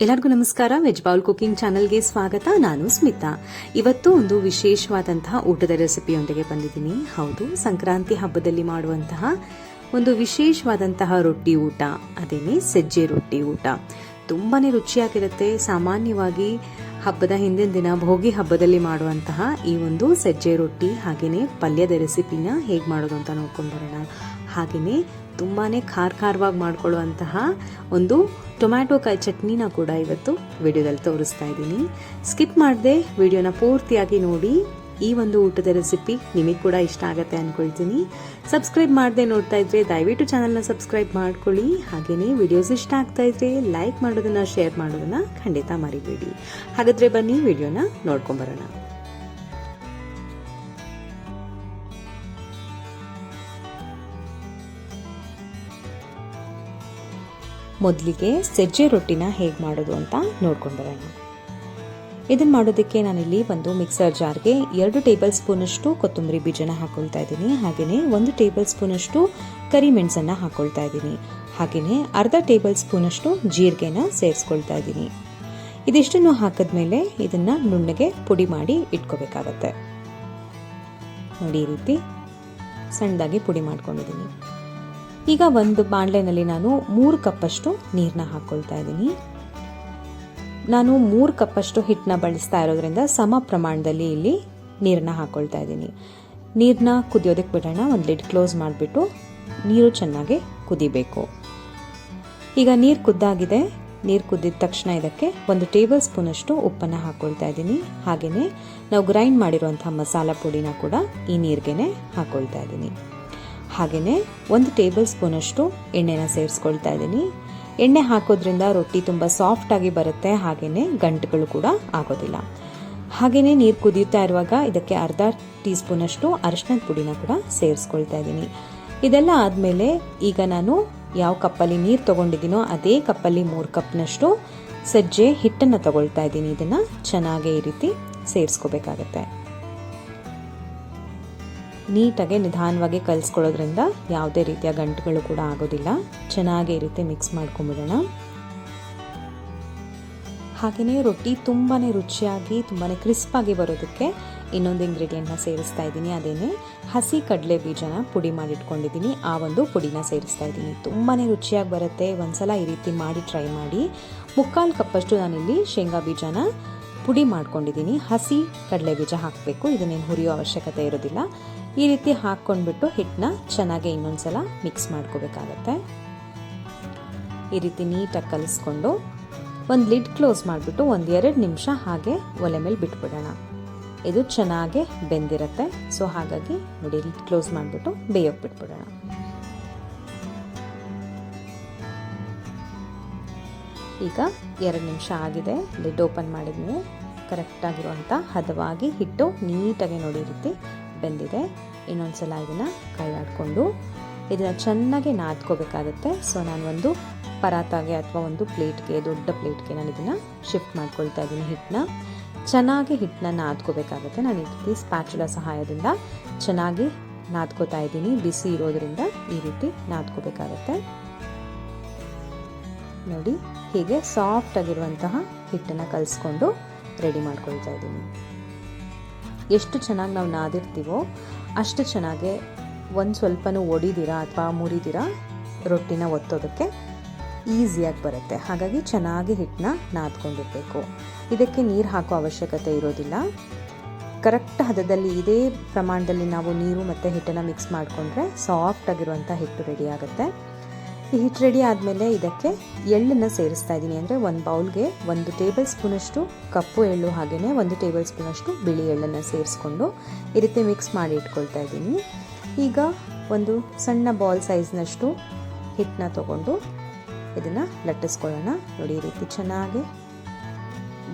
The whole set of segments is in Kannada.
ಎಲ್ಲರಿಗೂ ನಮಸ್ಕಾರ. ವೆಜ್ ಬೌಲ್ ಕುಕಿಂಗ್ ಚಾನಲ್ಗೆ ಸ್ವಾಗತ. ನಾನು ಸ್ಮಿತಾ. ಇವತ್ತು ಒಂದು ವಿಶೇಷವಾದಂತಹ ಊಟದ ರೆಸಿಪಿಯೊಂದಿಗೆ ಬಂದಿದ್ದೀನಿ. ಹೌದು, ಸಂಕ್ರಾಂತಿ ಹಬ್ಬದಲ್ಲಿ ಮಾಡುವಂತಹ ಒಂದು ವಿಶೇಷವಾದಂತಹ ರೊಟ್ಟಿ ಊಟ. ಅದೇನೆ ಸಜ್ಜೆ ರೊಟ್ಟಿ ಊಟ. ತುಂಬಾನೇ ರುಚಿಯಾಗಿರುತ್ತೆ. ಸಾಮಾನ್ಯವಾಗಿ ಹಬ್ಬದ ಹಿಂದಿನ ದಿನ ಭೋಗಿ ಹಬ್ಬದಲ್ಲಿ ಮಾಡುವಂತಹ ಈ ಒಂದು ಸಜ್ಜೆ ರೊಟ್ಟಿ ಹಾಗೆಯೇ ಪಲ್ಯದ ರೆಸಿಪಿನ ಹೇಗೆ ಮಾಡೋದು ಅಂತ ನೋಡ್ಕೊಂಡು ಬರೋಣ ಹಾಗೆಯೇ ತುಂಬಾ ಖಾರ ಖಾರವಾಗಿ ಮಾಡ್ಕೊಳ್ಳುವಂತಹ ಒಂದು ಟೊಮ್ಯಾಟೊ ಕಾಯಿ ಚಟ್ನಿನ ಕೂಡ ಇವತ್ತು ವಿಡಿಯೋದಲ್ಲಿ ತೋರಿಸ್ತಾ ಇದ್ದೀನಿ. ಸ್ಕಿಪ್ ಮಾಡದೆ ವಿಡಿಯೋನ ಪೂರ್ತಿಯಾಗಿ ನೋಡಿ. ಈ ಒಂದು ಊಟದ ರೆಸಿಪಿ ನಿಮಗೆ ಕೂಡ ಇಷ್ಟ ಆಗುತ್ತೆ ಅಂದ್ಕೊಳ್ತೀನಿ ಸಬ್ಸ್ಕ್ರೈಬ್ ಮಾಡದೆ ನೋಡ್ತಾ ಇದ್ರೆ ದಯವಿಟ್ಟು ಚಾನಲ್ನ ಸಬ್ಸ್ಕ್ರೈಬ್ ಮಾಡ್ಕೊಳ್ಳಿ. ಹಾಗೆಯೇ ವಿಡಿಯೋಸ್ ಇಷ್ಟ ಆಗ್ತಾ ಇದ್ರೆ ಲೈಕ್ ಮಾಡೋದನ್ನ ಶೇರ್ ಮಾಡೋದನ್ನ ಖಂಡಿತ ಮರಿಬೇಡಿ. ಹಾಗಾದ್ರೆ ಬನ್ನಿ ವಿಡಿಯೋನ ನೋಡ್ಕೊಂಬರೋಣ ಮೊದಲಿಗೆ ಸಜ್ಜೆ ರೊಟ್ಟಿನ ಹೇಗೆ ಮಾಡೋದು ಅಂತ ನೋಡ್ಕೊಂಡು ಬರೋಣ. ಇದನ್ನು ಮಾಡೋದಕ್ಕೆ ನಾನಿಲ್ಲಿ ಒಂದು ಮಿಕ್ಸರ್ ಜಾರ್ಗೆ ಎರಡು ಟೇಬಲ್ ಸ್ಪೂನಷ್ಟು ಕೊತ್ತಂಬರಿ ಬೀಜನ ಹಾಕೊಳ್ತಾ ಇದ್ದೀನಿ. ಹಾಗೆಯೇ ಒಂದು ಟೇಬಲ್ ಸ್ಪೂನಷ್ಟು ಕರಿಮೆಣಸನ್ನು ಹಾಕ್ಕೊಳ್ತಾ ಇದ್ದೀನಿ. ಹಾಗೆಯೇ ಅರ್ಧ ಟೇಬಲ್ ಸ್ಪೂನಷ್ಟು ಜೀರಿಗೆನ ಸೇರಿಸ್ಕೊಳ್ತಾ ಇದ್ದೀನಿ. ಇದಿಷ್ಟನ್ನು ಹಾಕಿದ್ಮೇಲೆ ಇದನ್ನು ನುಣ್ಣಗೆ ಪುಡಿ ಮಾಡಿ ಇಟ್ಕೋಬೇಕಾಗತ್ತೆ. ನೋಡಿ ಈ ರೀತಿ ಸಣ್ಣದಾಗಿ ಪುಡಿ ಮಾಡ್ಕೊಂಡಿದ್ದೀನಿ. ಈಗ ಒಂದು ಬಾಣಲೆನಲ್ಲಿ ನಾನು ಮೂರು ಕಪ್ಪಷ್ಟು ನೀರನ್ನ ಹಾಕ್ಕೊಳ್ತಾ ಇದ್ದೀನಿ. ನಾನು ಮೂರು ಕಪ್ಪಷ್ಟು ಹಿಟ್ಟನ್ನ ಬಳಸ್ತಾ ಇರೋದ್ರಿಂದ ಸಮ ಪ್ರಮಾಣದಲ್ಲಿ ಇಲ್ಲಿ ನೀರನ್ನ ಹಾಕ್ಕೊಳ್ತಾ ಇದ್ದೀನಿ. ನೀರನ್ನ ಕುದಿಯೋದಕ್ಕೆ ಬಿಡೋಣ, ಒಂದು ಲಿಡ್ ಕ್ಲೋಸ್ ಮಾಡಿಬಿಟ್ಟು ನೀರು ಚೆನ್ನಾಗಿ ಕುದಿಬೇಕು. ಈಗ ನೀರು ಕುದ್ದಾಗಿದೆ. ನೀರು ಕುದ್ದಿದ ತಕ್ಷಣ ಇದಕ್ಕೆ ಒಂದು ಟೇಬಲ್ ಸ್ಪೂನಷ್ಟು ಉಪ್ಪನ್ನು ಹಾಕ್ಕೊಳ್ತಾ ಇದ್ದೀನಿ. ಹಾಗೆಯೇ ನಾವು ಗ್ರೈಂಡ್ ಮಾಡಿರುವಂಥ ಮಸಾಲ ಪುಡಿನ ಕೂಡ ಈ ನೀರಿಗೆ ಹಾಕ್ಕೊಳ್ತಾ ಇದ್ದೀನಿ. ಹಾಗೆಯೇ ಒಂದು ಟೇಬಲ್ ಸ್ಪೂನಷ್ಟು ಎಣ್ಣೆನ ಸೇರಿಸ್ಕೊಳ್ತಾ ಇದ್ದೀನಿ. ಎಣ್ಣೆ ಹಾಕೋದ್ರಿಂದ ರೊಟ್ಟಿ ತುಂಬ ಸಾಫ್ಟಾಗಿ ಬರುತ್ತೆ ಹಾಗೆಯೇ ಗಂಟುಗಳು ಕೂಡ ಆಗೋದಿಲ್ಲ. ಹಾಗೆಯೇ ನೀರು ಕುದಿಯುತ್ತಾ ಇರುವಾಗ ಇದಕ್ಕೆ ಅರ್ಧ ಟೀ ಸ್ಪೂನಷ್ಟು ಅರಿಶಿನದ ಪುಡಿನ ಕೂಡ ಸೇರಿಸ್ಕೊಳ್ತಾ ಇದ್ದೀನಿ. ಇದೆಲ್ಲ ಆದಮೇಲೆ ಈಗ ನಾನು ಯಾವ ಕಪ್ಪಲ್ಲಿ ನೀರು ತೊಗೊಂಡಿದ್ದೀನೋ ಅದೇ ಕಪ್ಪಲ್ಲಿ ಮೂರು ಕಪ್ನಷ್ಟು ಸಜ್ಜೆ ಹಿಟ್ಟನ್ನು ತಗೊಳ್ತಾ ಇದ್ದೀನಿ. ಇದನ್ನು ಚೆನ್ನಾಗಿ ಈ ರೀತಿ ಸೇರಿಸ್ಕೋಬೇಕಾಗತ್ತೆ. ನೀಟಾಗಿ ನಿಧಾನವಾಗಿ ಕಲಿಸ್ಕೊಳ್ಳೋದ್ರಿಂದ ಯಾವುದೇ ರೀತಿಯ ಗಂಟುಗಳು ಕೂಡ ಆಗೋದಿಲ್ಲ. ಚೆನ್ನಾಗಿ ಈ ರೀತಿ ಮಿಕ್ಸ್ ಮಾಡ್ಕೊಂಬಿಡೋಣ. ಹಾಗೆಯೇ ರೊಟ್ಟಿ ತುಂಬಾ ರುಚಿಯಾಗಿ ತುಂಬಾ ಕ್ರಿಸ್ಪಾಗಿ ಬರೋದಕ್ಕೆ ಇನ್ನೊಂದು ಇಂಗ್ರೀಡಿಯೆಂಟ್ನ ಸೇರಿಸ್ತಾ ಇದ್ದೀನಿ. ಅದೇನೇ ಹಸಿ ಕಡಲೆ ಬೀಜನ ಪುಡಿ ಮಾಡಿಟ್ಕೊಂಡಿದ್ದೀನಿ. ಆ ಒಂದು ಪುಡಿನ ಸೇರಿಸ್ತಾ ಇದ್ದೀನಿ. ತುಂಬಾ ರುಚಿಯಾಗಿ ಬರುತ್ತೆ. ಒಂದ್ಸಲ ಈ ರೀತಿ ಮಾಡಿ ಟ್ರೈ ಮಾಡಿ. ಮುಕ್ಕಾಲು ಕಪ್ಪಷ್ಟು ನಾನಿಲ್ಲಿ ಶೇಂಗಾ ಬೀಜನ ಪುಡಿ ಮಾಡ್ಕೊಂಡಿದ್ದೀನಿ. ಹಸಿ ಕಡಲೆ ಬೀಜ ಹಾಕಬೇಕು. ಇದನ್ನೇನು ಹುರಿಯೋ ಅವಶ್ಯಕತೆ ಇರೋದಿಲ್ಲ. ಈ ರೀತಿ ಹಾಕ್ಕೊಂಡ್ಬಿಟ್ಟು ಹಿಟ್ಟನ್ನ ಚೆನ್ನಾಗಿ ಇನ್ನೊಂದ್ಸಲ ಮಿಕ್ಸ್ ಮಾಡ್ಕೋಬೇಕಾಗತ್ತೆ. ಈ ರೀತಿ ನೀಟಾಗಿ ಕಲಿಸ್ಕೊಂಡು ಒಂದು ಲಿಡ್ ಕ್ಲೋಸ್ ಮಾಡಿಬಿಟ್ಟು ಒಂದು ಎರಡು ನಿಮಿಷ ಹಾಗೆ ಒಲೆ ಮೇಲೆ ಬಿಟ್ಬಿಡೋಣ. ಇದು ಚೆನ್ನಾಗೆ ಬೆಂದಿರುತ್ತೆ. ಸೊ ಹಾಗಾಗಿ ನೋಡಿ ಲಿಡ್ ಕ್ಲೋಸ್ ಮಾಡಿಬಿಟ್ಟು ಬೇಯೋಗಿ ಬಿಟ್ಬಿಡೋಣ. ಈಗ ಎರಡು ನಿಮಿಷ ಆಗಿದೆ. ಲಿಡ್ ಓಪನ್ ಮಾಡಿದ್ಮೇಲೆ ಕರೆಕ್ಟಾಗಿರುವಂಥ ಹದವಾಗಿ ಹಿಟ್ಟು ನೀಟಾಗಿ ನೋಡಿ ರೀತಿ ಬೆಂದಿದೆ. ಇನ್ನೊಂದು ಸಲ ಇದನ್ನು ಕೈಯಾಡಿಕೊಂಡು ಇದನ್ನು ಚೆನ್ನಾಗಿ ನಾದ್ಕೋಬೇಕಾಗುತ್ತೆ. ಸೊ ನಾನು ಒಂದು ಪರಾತಾಗೆ ಅಥವಾ ಒಂದು ಪ್ಲೇಟ್ಗೆ, ದೊಡ್ಡ ಪ್ಲೇಟ್ಗೆ ನಾನು ಇದನ್ನು ಶಿಫ್ಟ್ ಮಾಡ್ಕೊಳ್ತಾ ಇದ್ದೀನಿ ಹಿಟ್ಟನ್ನ. ಚೆನ್ನಾಗಿ ಹಿಟ್ಟನ್ನ ನಾದ್ಕೋಬೇಕಾಗುತ್ತೆ. ನಾನು ಈ ರೀತಿ ಸ್ಪ್ಯಾಚುಲ ಸಹಾಯದಿಂದ ಚೆನ್ನಾಗಿ ನಾದ್ಕೋತಾ ಇದ್ದೀನಿ. ಬಿಸಿ ಇರೋದರಿಂದ ಈ ರೀತಿ ನಾದ್ಕೋಬೇಕಾಗತ್ತೆ. ನೋಡಿ. ಹೀಗೆ ಸಾಫ್ಟ್ ಆಗಿರುವಂತಹ ಹಿಟ್ಟನ್ನು ಕಲಿಸ್ಕೊಂಡು ರೆಡಿ ಮಾಡ್ಕೊಳ್ತಾ ಇದ್ದೀನಿ. ಎಷ್ಟು ಚೆನ್ನಾಗಿ ನಾವು ನಾದಿರ್ತೀವೋ ಅಷ್ಟು ಚೆನ್ನಾಗೆ ಒಂದು ಸ್ವಲ್ಪನೂ ಒಡಿದಿರಾ ಅಥವಾ ಮುರಿದಿರಾ ರೊಟ್ಟಿನ ಒತ್ತೋದಕ್ಕೆ ಈಸಿಯಾಗಿ ಬರುತ್ತೆ. ಹಾಗಾಗಿ ಚೆನ್ನಾಗಿ ಹಿಟ್ಟನ್ನ ನಾದ್ಕೊಂಡಿರಬೇಕು. ಇದಕ್ಕೆ ನೀರು ಹಾಕೋ ಅವಶ್ಯಕತೆ ಇರೋದಿಲ್ಲ. ಕರೆಕ್ಟ್ ಹದದಲ್ಲಿ ಇದೇ ಪ್ರಮಾಣದಲ್ಲಿ ನಾವು ನೀರು ಮತ್ತು ಹಿಟ್ಟನ್ನು ಮಿಕ್ಸ್ ಮಾಡಿಕೊಂಡ್ರೆ ಸಾಫ್ಟ್ ಆಗಿರುವಂಥ ಹಿಟ್ಟು ರೆಡಿ ಆಗುತ್ತೆ. ಹಿಟ್ಟು ರೆಡಿ ಆದಮೇಲೆ ಇದಕ್ಕೆ ಎಳ್ಳನ್ನು ಸೇರಿಸ್ತಾ ಇದ್ದೀನಿ. ಅಂದರೆ ಒಂದು ಬೌಲ್ಗೆ ಒಂದು ಟೇಬಲ್ ಸ್ಪೂನಷ್ಟು ಕಪ್ಪು ಎಳ್ಳು ಹಾಗೆಯೇ ಒಂದು ಟೇಬಲ್ ಸ್ಪೂನಷ್ಟು ಬಿಳಿ ಎಳ್ಳನ್ನು ಸೇರಿಸ್ಕೊಂಡು ಈ ರೀತಿ ಮಿಕ್ಸ್ ಮಾಡಿ ಇಟ್ಕೊಳ್ತಾ ಇದ್ದೀನಿ. ಈಗ ಒಂದು ಸಣ್ಣ ಬಾಲ್ ಸೈಜ್ನಷ್ಟು ಹಿಟ್ಟನ್ನ ತಗೊಂಡು ಇದನ್ನು ಲಟ್ಟಿಸ್ಕೊಳ್ಳೋಣ. ನೋಡಿ, ಈ ರೀತಿ ಚೆನ್ನಾಗಿ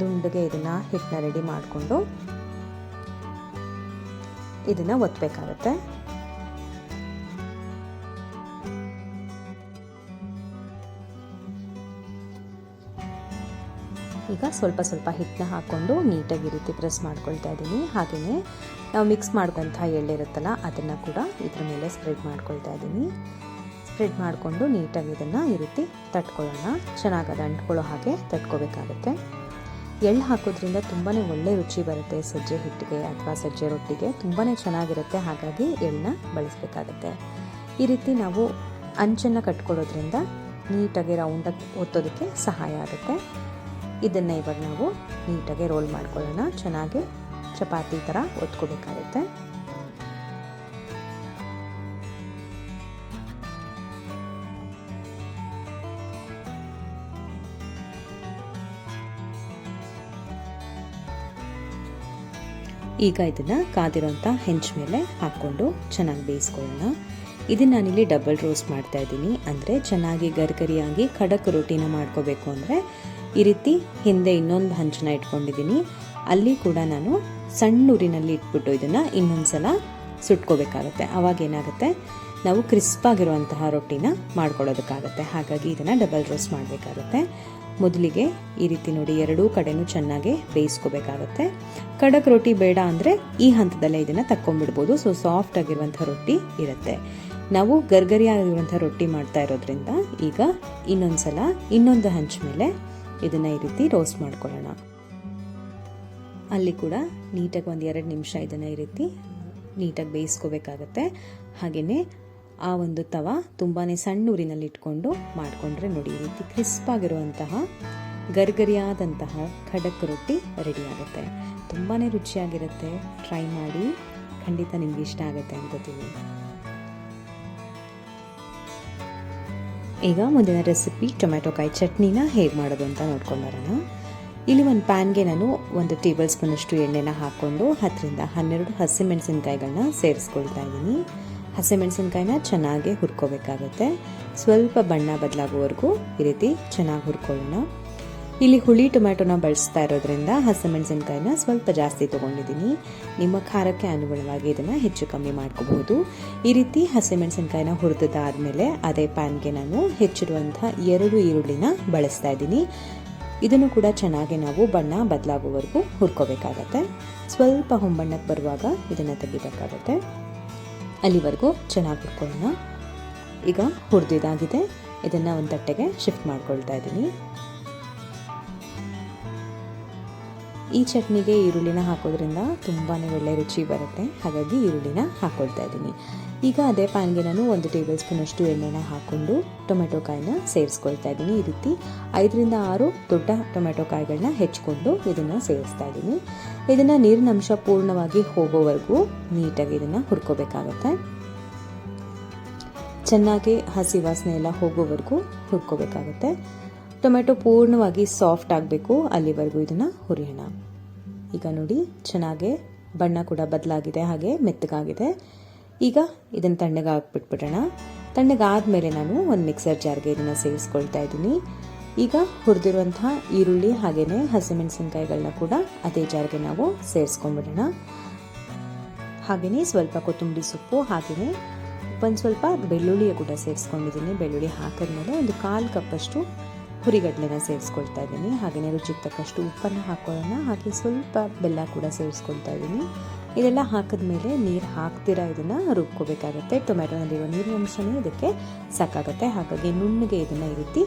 ದುಂಡಿಗೆ ಇದನ್ನು ಹಿಟ್ಟನ್ನ ರೆಡಿ ಮಾಡಿಕೊಂಡು ಇದನ್ನು ಒತ್ತಬೇಕಾಗತ್ತೆ ಈಗ ಸ್ವಲ್ಪ ಸ್ವಲ್ಪ ಹಿಟ್ಟನ್ನ ಹಾಕ್ಕೊಂಡು ನೀಟಾಗಿ ರೀತಿ ಪ್ರೆಸ್ ಮಾಡ್ಕೊಳ್ತಾ ಇದ್ದೀನಿ. ಹಾಗೆಯೇ ನಾವು ಮಿಕ್ಸ್ ಮಾಡಿದಂಥ ಎಳ್ಳಿರುತ್ತಲ್ಲ ಅದನ್ನು ಕೂಡ ಇದ್ರ ಮೇಲೆ ಸ್ಪ್ರೆಡ್ ಮಾಡ್ಕೊಳ್ತಾ ಇದ್ದೀನಿ. ಸ್ಪ್ರೆಡ್ ಮಾಡಿಕೊಂಡು ನೀಟಾಗಿ ಇದನ್ನು ಈ ರೀತಿ ತಟ್ಕೊಳ್ಳೋಣ. ಚೆನ್ನಾಗಿ ಅದು ಅಂಟ್ಕೊಳ್ಳೋ ಹಾಗೆ ತಟ್ಕೋಬೇಕಾಗುತ್ತೆ. ಎಳ್ಳು ಹಾಕೋದ್ರಿಂದ ತುಂಬಾ ಒಳ್ಳೆ ರುಚಿ ಬರುತ್ತೆ ಸಜ್ಜೆ ಹಿಟ್ಟಿಗೆ ಅಥವಾ ಸಜ್ಜೆ ರೊಟ್ಟಿಗೆ. ತುಂಬಾ ಚೆನ್ನಾಗಿರುತ್ತೆ, ಹಾಗಾಗಿ ಎಳ್ಳನ್ನ ಬಳಸಬೇಕಾಗುತ್ತೆ. ಈ ರೀತಿ ನಾವು ಅಂಚನ್ನು ಕಟ್ಕೊಳ್ಳೋದ್ರಿಂದ ನೀಟಾಗಿ ರೌಂಡಾಗಿ ಒತ್ತೋದಕ್ಕೆ ಸಹಾಯ ಆಗುತ್ತೆ. ಇದನ್ನು ಇವಾಗ ನಾವು ನೀಟಾಗಿ ರೋಲ್ ಮಾಡ್ಕೊಳ್ಳೋಣ. ಚೆನ್ನಾಗಿ ಚಪಾತಿ ಥರ ಒತ್ಕೋಬೇಕಾಗುತ್ತೆ. ಈಗ ಇದನ್ನು ಕಾದಿರೋಂಥ ಹೆಂಚ್ ಮೇಲೆ ಹಾಕ್ಕೊಂಡು ಚೆನ್ನಾಗಿ ಬೇಯಿಸ್ಕೊಳ್ಳೋಣ. ಇದನ್ನು ನಾನಿಲ್ಲಿ ಡಬಲ್ ರೋಸ್ಟ್ ಮಾಡ್ತಾ ಇದ್ದೀನಿ. ಅಂದರೆ ಚೆನ್ನಾಗಿ ಗರ್ಗರಿಯಾಗಿ ಖಡಕ್ ರೊಟ್ಟಿನ ಮಾಡ್ಕೋಬೇಕು ಅಂದರೆ ಈ ರೀತಿ ಹಿಂದೆ ಇನ್ನೊಂದು ಹಂಚನ ಇಟ್ಕೊಂಡಿದ್ದೀನಿ. ಅಲ್ಲಿ ಕೂಡ ನಾನು ಸಣ್ಣ ಊರಿನಲ್ಲಿ ಇಟ್ಬಿಟ್ಟು ಇದನ್ನು ಇನ್ನೊಂದು ಸಲ ಸುಟ್ಕೋಬೇಕಾಗತ್ತೆ. ಆವಾಗ ಏನಾಗುತ್ತೆ? ನಾವು ಕ್ರಿಸ್ಪಾಗಿರುವಂತಹ ರೊಟ್ಟಿನ ಮಾಡ್ಕೊಳ್ಳೋದಕ್ಕಾಗುತ್ತೆ. ಹಾಗಾಗಿ ಇದನ್ನು ಡಬಲ್ ರೋಸ್ಟ್ ಮಾಡಬೇಕಾಗತ್ತೆ. ಮೊದಲಿಗೆ ಈ ರೀತಿ ನೋಡಿ ಎರಡೂ ಕಡೆನೂ ಚೆನ್ನಾಗಿ ಬೇಯಿಸ್ಕೋಬೇಕಾಗತ್ತೆ. ಖಡಕ್ ರೊಟ್ಟಿ ಬೇಡ ಅಂದರೆ ಈ ಹಂತದಲ್ಲೇ ಇದನ್ನು ತಕ್ಕೊಂಡ್ಬಿಡ್ಬೋದು. ಸೊ ಸಾಫ್ಟ್ ಆಗಿರುವಂಥ ರೊಟ್ಟಿ ಇರುತ್ತೆ. ನಾವು ಗರ್ಗರಿಯಾಗಿರುವಂಥ ರೊಟ್ಟಿ ಮಾಡ್ತಾ ಇರೋದ್ರಿಂದ ಈಗ ಇನ್ನೊಂದು ಸಲ ಇನ್ನೊಂದು ಹಂಚ ಮೇಲೆ ಇದನ್ನು ಈ ರೀತಿ ರೋಸ್ಟ್ ಮಾಡ್ಕೊಳ್ಳೋಣ. ಅಲ್ಲಿ ಕೂಡ ನೀಟಾಗಿ ಒಂದು ಎರಡು ನಿಮಿಷ ಇದನ್ನು ಈ ರೀತಿ ನೀಟಾಗಿ ಬೇಯಿಸ್ಕೋಬೇಕಾಗತ್ತೆ. ಹಾಗೆಯೇ ಆ ಒಂದು ತವ ತುಂಬಾ ಸಣ್ಣ ಊರಿನಲ್ಲಿ ಇಟ್ಕೊಂಡು ಮಾಡಿಕೊಂಡ್ರೆ ನೋಡಿ ಈ ರೀತಿ ಕ್ರಿಸ್ಪಾಗಿರುವಂತಹ ಗರ್ಗರಿಯಾದಂತಹ ಖಡಕ್ ರೊಟ್ಟಿ ರೆಡಿ ಆಗುತ್ತೆ. ತುಂಬಾ ರುಚಿಯಾಗಿರುತ್ತೆ. ಟ್ರೈ ಮಾಡಿ. ಖಂಡಿತ ನಿಮಗೆ ಇಷ್ಟ ಆಗುತ್ತೆ ಅನ್ಕೋತೀನಿ ಈಗ ಮುಂದಿನ ರೆಸಿಪಿ ಟೊಮೆಟೊ ಕಾಯಿ ಚಟ್ನಿನ ಹೇಗೆ ಮಾಡೋದು ಅಂತ ನೋಡ್ಕೊಂಡು ಬರೋಣ. ಇಲ್ಲಿ ಒಂದು ಪ್ಯಾನ್ಗೆ ನಾನು ಒಂದು ಟೇಬಲ್ ಸ್ಪೂನಷ್ಟು ಎಣ್ಣೆನ ಹಾಕ್ಕೊಂಡು ಹತ್ತರಿಂದ ಹನ್ನೆರಡು ಹಸಿಮೆಣಸಿನ್ಕಾಯಿಗಳನ್ನ ಸೇರಿಸ್ಕೊಳ್ತಾ ಇದ್ದೀನಿ. ಹಸಿಮೆಣಸಿನ್ಕಾಯಿನ ಚೆನ್ನಾಗಿ ಹುರ್ಕೋಬೇಕಾಗುತ್ತೆ. ಸ್ವಲ್ಪ ಬಣ್ಣ ಬದಲಾಗುವವರೆಗೂ ಈ ರೀತಿ ಚೆನ್ನಾಗಿ ಹುರ್ಕೊಳ್ಳೋಣ. ಇಲ್ಲಿ ಹುಳಿ ಟೊಮ್ಯಾಟೊನ ಬಳಸ್ತಾ ಇರೋದ್ರಿಂದ ಹಸಿಮೆಣಸಿನ್ಕಾಯಿನ ಸ್ವಲ್ಪ ಜಾಸ್ತಿ ತೊಗೊಂಡಿದ್ದೀನಿ. ನಿಮ್ಮ ಖಾರಕ್ಕೆ ಅನುಗುಣವಾಗಿ ಇದನ್ನು ಹೆಚ್ಚು ಕಮ್ಮಿ ಮಾಡ್ಕೋಬಹುದು. ಈ ರೀತಿ ಹಸಿಮೆಣಸಿನ್ಕಾಯಿನ ಹುರಿದಾದ್ಮೇಲೆ ಅದೇ ಪ್ಯಾನ್ಗೆ ನಾನು ಹೆಚ್ಚಿರುವಂಥ ಎರಡು ಈರುಳ್ಳಿನ ಬಳಸ್ತಾ ಇದ್ದೀನಿ. ಇದನ್ನು ಕೂಡ ಚೆನ್ನಾಗಿ ನಾವು ಬಣ್ಣ ಬದಲಾಗುವವರೆಗೂ ಹುರ್ಕೋಬೇಕಾಗತ್ತೆ. ಸ್ವಲ್ಪ ಹೊಂಬಣ್ಣಕ್ಕೆ ಬರುವಾಗ ಇದನ್ನು ತೆಗಿಬೇಕಾಗತ್ತೆ. ಅಲ್ಲಿವರೆಗೂ ಚೆನ್ನಾಗಿ ಹುರ್ಕೊಳ್ಳೋಣ. ಈಗ ಹುರಿದಿದಾಗಿದೆ. ಇದನ್ನು ಒಂದು ತಟ್ಟೆಗೆ ಶಿಫ್ಟ್ ಮಾಡ್ಕೊಳ್ತಾ ಇದ್ದೀನಿ. ಈ ಚಟ್ನಿಗೆ ಈರುಳ್ಳಿನ ಹಾಕೋದ್ರಿಂದ ತುಂಬಾ ಒಳ್ಳೆ ರುಚಿ ಬರುತ್ತೆ. ಹಾಗಾಗಿ ಈರುಳ್ಳಿನ ಹಾಕ್ಕೊಳ್ತಾ ಇದ್ದೀನಿ. ಈಗ ಅದೇ ಪ್ಯಾನ್ಗೆ ನಾನು ಒಂದು ಟೇಬಲ್ ಸ್ಪೂನಷ್ಟು ಎಣ್ಣೆನ ಹಾಕ್ಕೊಂಡು ಟೊಮೆಟೊ ಕಾಯಿನ ಸೇರಿಸ್ಕೊಳ್ತಾ ಇದ್ದೀನಿ. ಈ ರೀತಿ ಐದರಿಂದ ಆರು ದೊಡ್ಡ ಟೊಮೆಟೊ ಕಾಯಿಗಳನ್ನ ಹೆಚ್ಚಿಕೊಂಡು ಇದನ್ನು ಸೇರಿಸ್ತಾ ಇದ್ದೀನಿ. ಇದನ್ನು ನೀರಿನ ಅಂಶ ಪೂರ್ಣವಾಗಿ ಹೋಗೋವರೆಗೂ ನೀಟಾಗಿ ಇದನ್ನು ಹುರ್ಕೋಬೇಕಾಗತ್ತೆ. ಚೆನ್ನಾಗಿ ಹಸಿ ವಾಸನೆ ಎಲ್ಲ ಹೋಗೋವರೆಗೂ ಹುರ್ಕೋಬೇಕಾಗತ್ತೆ. ಟೊಮೆಟೊ ಪೂರ್ಣವಾಗಿ ಸಾಫ್ಟ್ ಆಗಬೇಕು, ಅಲ್ಲಿವರೆಗೂ ಇದನ್ನು ಹುರಿಯೋಣ. ಈಗ ನೋಡಿ, ಚೆನ್ನಾಗೆ ಬಣ್ಣ ಕೂಡ ಬದಲಾಗಿದೆ, ಹಾಗೆ ಮೆತ್ತಗಾಗಿದೆ. ಈಗ ಇದನ್ನು ತಣ್ಣಗೆ ಹಾಕ್ಬಿಟ್ಬಿಡೋಣ. ತಣ್ಣಗಾದ್ಮೇಲೆ ನಾನು ಒಂದು ಮಿಕ್ಸರ್ ಜಾರ್ಗೆ ಇದನ್ನು ಸೇರಿಸ್ಕೊಳ್ತಾ ಇದ್ದೀನಿ. ಈಗ ಹುರಿದಿರುವಂತಹ ಈರುಳ್ಳಿ ಹಾಗೆಯೇ ಹಸಿಮೆಣಸಿನ್ಕಾಯಿಗಳನ್ನ ಕೂಡ ಅದೇ ಜಾರ್ಗೆ ನಾವು ಸೇರಿಸ್ಕೊಂಡ್ಬಿಡೋಣ. ಹಾಗೆಯೇ ಸ್ವಲ್ಪ ಕೊತ್ತಂಬರಿ ಸೊಪ್ಪು ಹಾಗೆಯೇ ಒಂದು ಸ್ವಲ್ಪ ಬೆಳ್ಳುಳ್ಳಿಯ ಕೂಡ ಸೇರಿಸ್ಕೊಂಡಿದ್ದೀನಿ. ಬೆಳ್ಳುಳ್ಳಿ ಹಾಕಿದ್ಮೇಲೆ ಒಂದು ಕಾಲು ಕಪ್ಪಷ್ಟು ಹುರಿಗಡ್ಲೆನ ಸೇರಿಸ್ಕೊಳ್ತಾ ಇದ್ದೀನಿ. ಹಾಗೆಯೇ ರುಚಿಗೆ ತಕ್ಕಷ್ಟು ಉಪ್ಪನ್ನು ಹಾಕೊಳ್ಳೋಣ. ಹಾಗೆ ಸ್ವಲ್ಪ ಬೆಲ್ಲ ಕೂಡ ಸೇರಿಸ್ಕೊಳ್ತಾ ಇದ್ದೀನಿ. ಇದೆಲ್ಲ ಹಾಕಿದ ಮೇಲೆ ನೀರು ಹಾಕ್ತೀರಾ ಇದನ್ನು ರುಬ್ಕೋಬೇಕಾಗತ್ತೆ. ಟೊಮ್ಯಾಟೊನಲ್ಲಿರೋ ನೀರಿನ ಅಂಶನೇ ಇದಕ್ಕೆ ಸಾಕಾಗುತ್ತೆ. ಹಾಗಾಗಿ ನುಣ್ಣಗೆ ಇದನ್ನು ಈ ರೀತಿ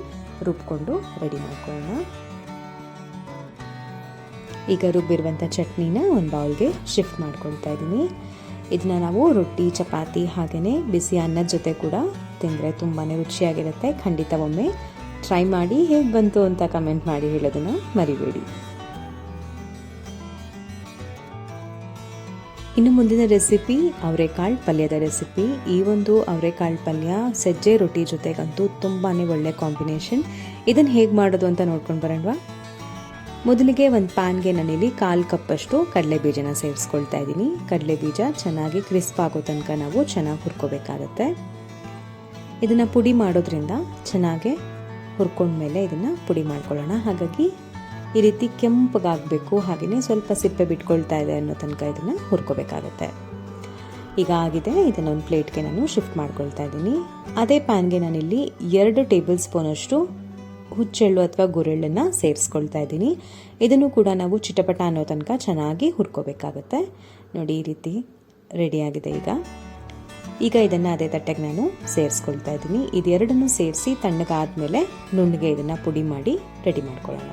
ರುಬ್ಕೊಂಡು ರೆಡಿ ಮಾಡ್ಕೊಳ್ಳೋಣ. ಈಗ ರುಬ್ಬಿರುವಂಥ ಚಟ್ನಿನ ಒಂದು ಬೌಲ್ಗೆ ಶಿಫ್ಟ್ ಮಾಡ್ಕೊಳ್ತಾ ಇದ್ದೀನಿ. ಇದನ್ನ ನಾವು ರೊಟ್ಟಿ, ಚಪಾತಿ ಹಾಗೆಯೇ ಬಿಸಿ ಅನ್ನದ ಜೊತೆ ಕೂಡ ತಿಂದರೆ ತುಂಬಾ ರುಚಿಯಾಗಿರುತ್ತೆ. ಖಂಡಿತ ಒಮ್ಮೆ ಟ್ರೈ ಮಾಡಿ ಹೇಗೆ ಬಂತು ಅಂತ ಕಮೆಂಟ್ ಮಾಡಿ ಹೇಳೋದನ್ನು ಮರಿಬೇಡಿ. ಇನ್ನು ಮುಂದಿನ ರೆಸಿಪಿ ಅವರೆಕಾಳು ಪಲ್ಯದ ರೆಸಿಪಿ ಈ ಒಂದು ಅವರೆಕಾಳು ಪಲ್ಯ ಸಜ್ಜೆ ರೊಟ್ಟಿ ಜೊತೆಗಂತೂ ತುಂಬಾ ಒಳ್ಳೆ ಕಾಂಬಿನೇಷನ್ ಇದನ್ನು ಹೇಗೆ ಮಾಡೋದು ಅಂತ ನೋಡ್ಕೊಂಡು ಬರೋಣವಾ? ಮೊದಲಿಗೆ ಒಂದು ಪ್ಯಾನ್ಗೆ ನಾನಿಲ್ಲಿ ಕಾಲು ಕಪ್ಪಷ್ಟು ಕಡಲೆ ಬೀಜನ ಸೇರಿಸ್ಕೊಳ್ತಾ ಇದ್ದೀನಿ. ಕಡಲೆ ಬೀಜ ಚೆನ್ನಾಗಿ ಕ್ರಿಸ್ಪ್ ಆಗೋ ತನಕ ನಾವು ಚೆನ್ನಾಗಿ ಹುರ್ಕೋಬೇಕಾಗತ್ತೆ. ಇದನ್ನು ಪುಡಿ ಮಾಡೋದ್ರಿಂದ ಚೆನ್ನಾಗಿ ಹುರ್ಕೊಂಡ್ಮೇಲೆ ಇದನ್ನು ಪುಡಿ ಮಾಡ್ಕೊಳ್ಳೋಣ. ಹಾಗಾಗಿ ಈ ರೀತಿ ಕೆಂಪಗಾಗಬೇಕು ಹಾಗೆಯೇ ಸ್ವಲ್ಪ ಸಿಪ್ಪೆ ಬಿಟ್ಕೊಳ್ತಾ ಇದೆ ಅನ್ನೋ ತನಕ ಇದನ್ನು ಹುರ್ಕೋಬೇಕಾಗತ್ತೆ. ಈಗ ಆಗಿದೆ ಇದನ್ನು ಒಂದು ಪ್ಲೇಟ್ಗೆ ನಾನು ಶಿಫ್ಟ್ ಮಾಡ್ಕೊಳ್ತಾ ಇದ್ದೀನಿ. ಅದೇ ಪ್ಯಾನ್ಗೆ ನಾನಿಲ್ಲಿ ಎರಡು ಟೇಬಲ್ ಸ್ಪೂನಷ್ಟು ಹುಚ್ಚೆಳ್ಳು ಅಥವಾ ಗುರೆಳ್ಳನ್ನು ಸೇರಿಸ್ಕೊಳ್ತಾ ಇದ್ದೀನಿ. ಇದನ್ನು ಕೂಡ ನಾವು ಚಿಟಪಟ ಅನ್ನೋ ತನಕ ಚೆನ್ನಾಗಿ ಹುರ್ಕೋಬೇಕಾಗತ್ತೆ. ನೋಡಿ, ಈ ರೀತಿ ರೆಡಿಯಾಗಿದೆ ಈಗ. ಈಗ ಇದನ್ನು ಅದೇ ತಟ್ಟೆಗೆ ನಾನು ಸೇರಿಸ್ಕೊಳ್ತಾ ಇದ್ದೀನಿ. ಇದೆರಡನ್ನೂ ಸೇರಿಸಿ ತಣ್ಣಗಾದ್ಮೇಲೆ ನುಣ್ಣಗೆ ಇದನ್ನು ಪುಡಿ ಮಾಡಿ ರೆಡಿ ಮಾಡ್ಕೊಳ್ಳೋಣ.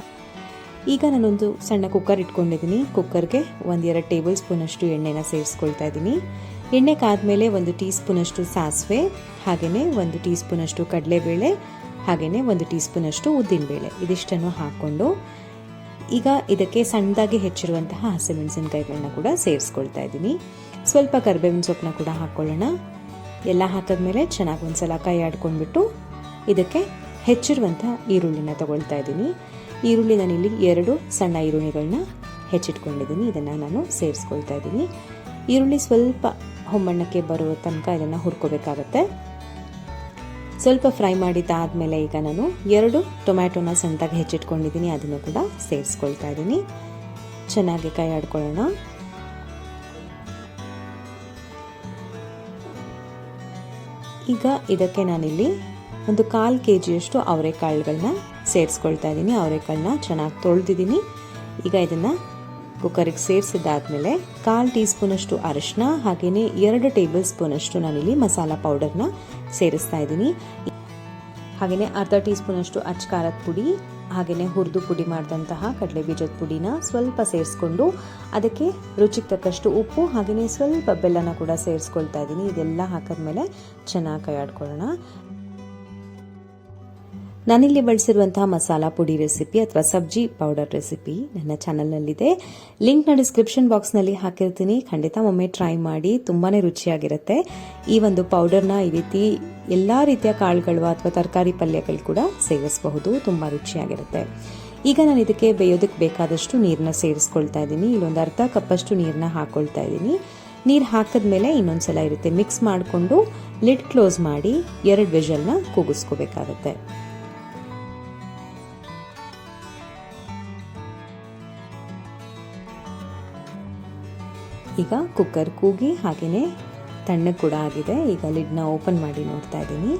ಈಗ ನಾನೊಂದು ಸಣ್ಣ ಕುಕ್ಕರ್ ಇಟ್ಕೊಂಡಿದ್ದೀನಿ. ಕುಕ್ಕರ್ಗೆ ಒಂದು ಎರಡು ಟೇಬಲ್ ಸ್ಪೂನಷ್ಟು ಎಣ್ಣೆನ ಸೇರಿಸ್ಕೊಳ್ತಾ ಇದ್ದೀನಿ. ಎಣ್ಣೆ ಕಾದ್ಮೇಲೆ ಒಂದು ಟೀ ಸ್ಪೂನಷ್ಟು ಸಾಸಿವೆ ಹಾಗೆಯೇ ಒಂದು ಟೀ ಸ್ಪೂನಷ್ಟು ಕಡಲೆಬೇಳೆ ಹಾಗೆಯೇ ಒಂದು ಟೀ ಸ್ಪೂನಷ್ಟು ಉದ್ದಿನಬೇಳೆ ಇದಿಷ್ಟನ್ನು ಹಾಕ್ಕೊಂಡು ಈಗ ಇದಕ್ಕೆ ಸಣ್ಣದಾಗಿ ಹೆಚ್ಚಿರುವಂತಹ ಹಸಿಮೆಣಸಿನಕಾಯಿಗಳನ್ನ ಕೂಡ ಸೇರಿಸ್ಕೊಳ್ತಾ ಇದ್ದೀನಿ. ಸ್ವಲ್ಪ ಕರಿಬೇವಿನ ಸೊಪ್ಪನ್ನ ಕೂಡ ಹಾಕ್ಕೊಳ್ಳೋಣ ಎಲ್ಲ ಹಾಕಿದ್ಮೇಲೆ ಚೆನ್ನಾಗಿ ಒಂದ್ಸಲ ಕೈ ಆಡ್ಕೊಂಡ್ಬಿಟ್ಟು ಇದಕ್ಕೆ ಹೆಚ್ಚಿರುವಂಥ ಈರುಳ್ಳಿನ ತಗೊಳ್ತಾ ಇದ್ದೀನಿ. ಈರುಳ್ಳಿ ನಾನಿಲ್ಲಿ ಎರಡು ಸಣ್ಣ ಈರುಳ್ಳಿಗಳನ್ನ ಹೆಚ್ಚಿಟ್ಕೊಂಡಿದ್ದೀನಿ. ಇದನ್ನು ನಾನು ಸೇರಿಸ್ಕೊಳ್ತಾ ಇದ್ದೀನಿ. ಈರುಳ್ಳಿ ಸ್ವಲ್ಪ ಹೊಮ್ಮಣ್ಣಕ್ಕೆ ಬರುವ ತನಕ ಇದನ್ನು ಹುರ್ಕೋಬೇಕಾಗತ್ತೆ. ಸ್ವಲ್ಪ ಫ್ರೈ ಮಾಡಿದ್ದಾದಮೇಲೆ ಈಗ ನಾನು ಎರಡು ಟೊಮ್ಯಾಟೊನ ಸಣ್ಣದಾಗಿ ಹೆಚ್ಚಿಟ್ಕೊಂಡಿದ್ದೀನಿ. ಅದನ್ನು ಕೂಡ ಸೇರಿಸ್ಕೊಳ್ತಾ ಇದ್ದೀನಿ. ಚೆನ್ನಾಗಿ ಕೈ ಆಡ್ಕೊಳ್ಳೋಣ. ಈಗ ಇದಕ್ಕೆ ನಾನಿಲ್ಲಿ ಒಂದು ಕಾಲು ಕೆ ಜಿಯಷ್ಟು ಅವರೆಕಾಳುಗಳನ್ನ ಸೇರಿಸ್ಕೊಳ್ತಾ ಇದ್ದೀನಿ. ಅವರೆಕಾಳನ್ನ ಚೆನ್ನಾಗಿ ತೊಳೆದಿದ್ದೀನಿ. ಈಗ ಇದನ್ನು ಕುಕ್ಕರಿಗೆ ಸೇರಿಸಿದ್ದಾದಮೇಲೆ ಕಾಲು ಟೀ ಸ್ಪೂನಷ್ಟು ಅರಿಶಿನ ಹಾಗೆಯೇ ಎರಡು ಟೇಬಲ್ ಸ್ಪೂನಷ್ಟು ನಾನಿಲ್ಲಿ ಮಸಾಲ ಪೌಡರ್ನ ಸೇರಿಸ್ತಾ ಇದ್ದೀನಿ. ಹಾಗೆಯೇ ಅರ್ಧ ಟೀ ಸ್ಪೂನಷ್ಟು ಅಚ್ಚ ಖಾರದ ಪುಡಿ ಹಾಗೆಯೇ ಹುರಿದು ಪುಡಿ ಮಾಡಿದಂತಹ ಕಡಲೆ ಬೀಜದ ಪುಡಿನ ಸ್ವಲ್ಪ ಸೇರಿಸ್ಕೊಂಡು ಅದಕ್ಕೆ ರುಚಿಗೆ ತಕ್ಕಷ್ಟು ಉಪ್ಪು ಹಾಗೆಯೇ ಸ್ವಲ್ಪ ಬೆಲ್ಲನ ಕೂಡ ಸೇರಿಸ್ಕೊಳ್ತಾ ಇದ್ದೀನಿ. ಇದೆಲ್ಲ ಹಾಕಿದ್ಮೇಲೆ ಚೆನ್ನಾಗಿ ಕೈ ಆಡ್ಕೊಳ್ಳೋಣ ನಾನಿಲ್ಲಿ ಬಳಸಿರುವಂತಹ ಮಸಾಲ ಪುಡಿ ರೆಸಿಪಿ ಅಥವಾ ಸಬ್ಜಿ ಪೌಡರ್ ರೆಸಿಪಿ ನನ್ನ ಚಾನಲ್ನಲ್ಲಿದೆ ಲಿಂಕ್ನ ಡಿಸ್ಕ್ರಿಪ್ಷನ್ ಬಾಕ್ಸ್ನಲ್ಲಿ ಹಾಕಿರ್ತೀನಿ. ಖಂಡಿತ ಒಮ್ಮೆ ಟ್ರೈ ಮಾಡಿ ತುಂಬಾ ರುಚಿಯಾಗಿರುತ್ತೆ. ಈ ಒಂದು ಪೌಡರ್ನ ಈ ರೀತಿ ಎಲ್ಲ ರೀತಿಯ ಕಾಳುಗಳು ಅಥವಾ ತರಕಾರಿ ಪಲ್ಯಗಳು ಕೂಡ ಸೇವಿಸಬಹುದು. ತುಂಬ ರುಚಿಯಾಗಿರುತ್ತೆ. ಈಗ ನಾನು ಇದಕ್ಕೆ ಬೇಯೋದಕ್ಕೆ ಬೇಕಾದಷ್ಟು ನೀರನ್ನ ಸೇರಿಸ್ಕೊಳ್ತಾ ಇದ್ದೀನಿ. ಇಲ್ಲೊಂದು ಅರ್ಧ ಕಪ್ಪಷ್ಟು ನೀರನ್ನ ಹಾಕ್ಕೊಳ್ತಾ ಇದ್ದೀನಿ. ನೀರು ಹಾಕಿದ್ಮೇಲೆ ಇನ್ನೊಂದ್ಸಲ ಇರುತ್ತೆ ಮಿಕ್ಸ್ ಮಾಡಿಕೊಂಡು ಲಿಡ್ ಕ್ಲೋಸ್ ಮಾಡಿ ಎರಡು ವಿಷಲ್ನ ಕೂಗಿಸ್ಕೋಬೇಕಾಗತ್ತೆ. ಈಗ ಕುಕ್ಕರ್ ಕೂಗಿ ಹಾಗೆಯೇ ತಣ್ಣಗೆ ಕೂಡ ಆಗಿದೆ. ಈಗ ಲಿಡ್ನ ಓಪನ್ ಮಾಡಿ ನೋಡ್ತಾ ಇದ್ದೀನಿ.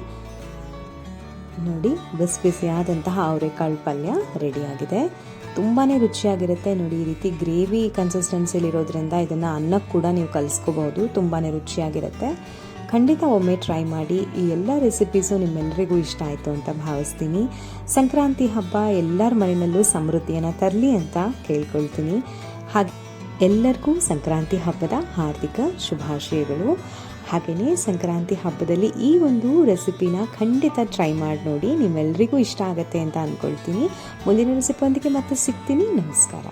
ನೋಡಿ ಬಿಸಿ ಬಿಸಿಯಾದಂತಹ ಅವರೆಕಾಳು ಪಲ್ಯ ರೆಡಿಯಾಗಿದೆ ತುಂಬಾ ರುಚಿಯಾಗಿರುತ್ತೆ. ನೋಡಿ, ಈ ರೀತಿ ಗ್ರೇವಿ ಕನ್ಸಿಸ್ಟೆನ್ಸಿಲಿರೋದ್ರಿಂದ ಇದನ್ನು ಅನ್ನಕ್ಕೆ ಕೂಡ ನೀವು ಕಲಿಸ್ಕೋಬಹುದು ತುಂಬಾ ರುಚಿಯಾಗಿರುತ್ತೆ. ಖಂಡಿತ ಒಮ್ಮೆ ಟ್ರೈ ಮಾಡಿ. ಈ ಎಲ್ಲ ರೆಸಿಪೀಸು ನಿಮ್ಮೆಲ್ಲರಿಗೂ ಇಷ್ಟ ಆಯಿತು ಅಂತ ಭಾವಿಸ್ತೀನಿ. ಸಂಕ್ರಾಂತಿ ಹಬ್ಬ ಎಲ್ಲರ ಮನೆಯಲ್ಲೂ ಸಮೃದ್ಧಿಯನ್ನು ತರಲಿ ಅಂತ ಕೇಳ್ಕೊಳ್ತೀನಿ. ಹಾಗೆ ಎಲ್ಲರಿಗೂ ಸಂಕ್ರಾಂತಿ ಹಬ್ಬದ ಹಾರ್ದಿಕ ಶುಭಾಶಯಗಳು. ಹಾಗೆಯೇ ಸಂಕ್ರಾಂತಿ ಹಬ್ಬದಲ್ಲಿ ಈ ಒಂದು ರೆಸಿಪಿನ ಖಂಡಿತ ಟ್ರೈ ಮಾಡಿ ನೋಡಿ ನಿಮ್ಮೆಲ್ಲರಿಗೂ ಇಷ್ಟ ಆಗುತ್ತೆ ಅಂತ ಅಂದ್ಕೊಳ್ತೀನಿ ಮುಂದಿನ ರೆಸಿಪಿಯೊಂದಿಗೆ ಮತ್ತೆ ಸಿಗ್ತೀನಿ. ನಮಸ್ಕಾರ.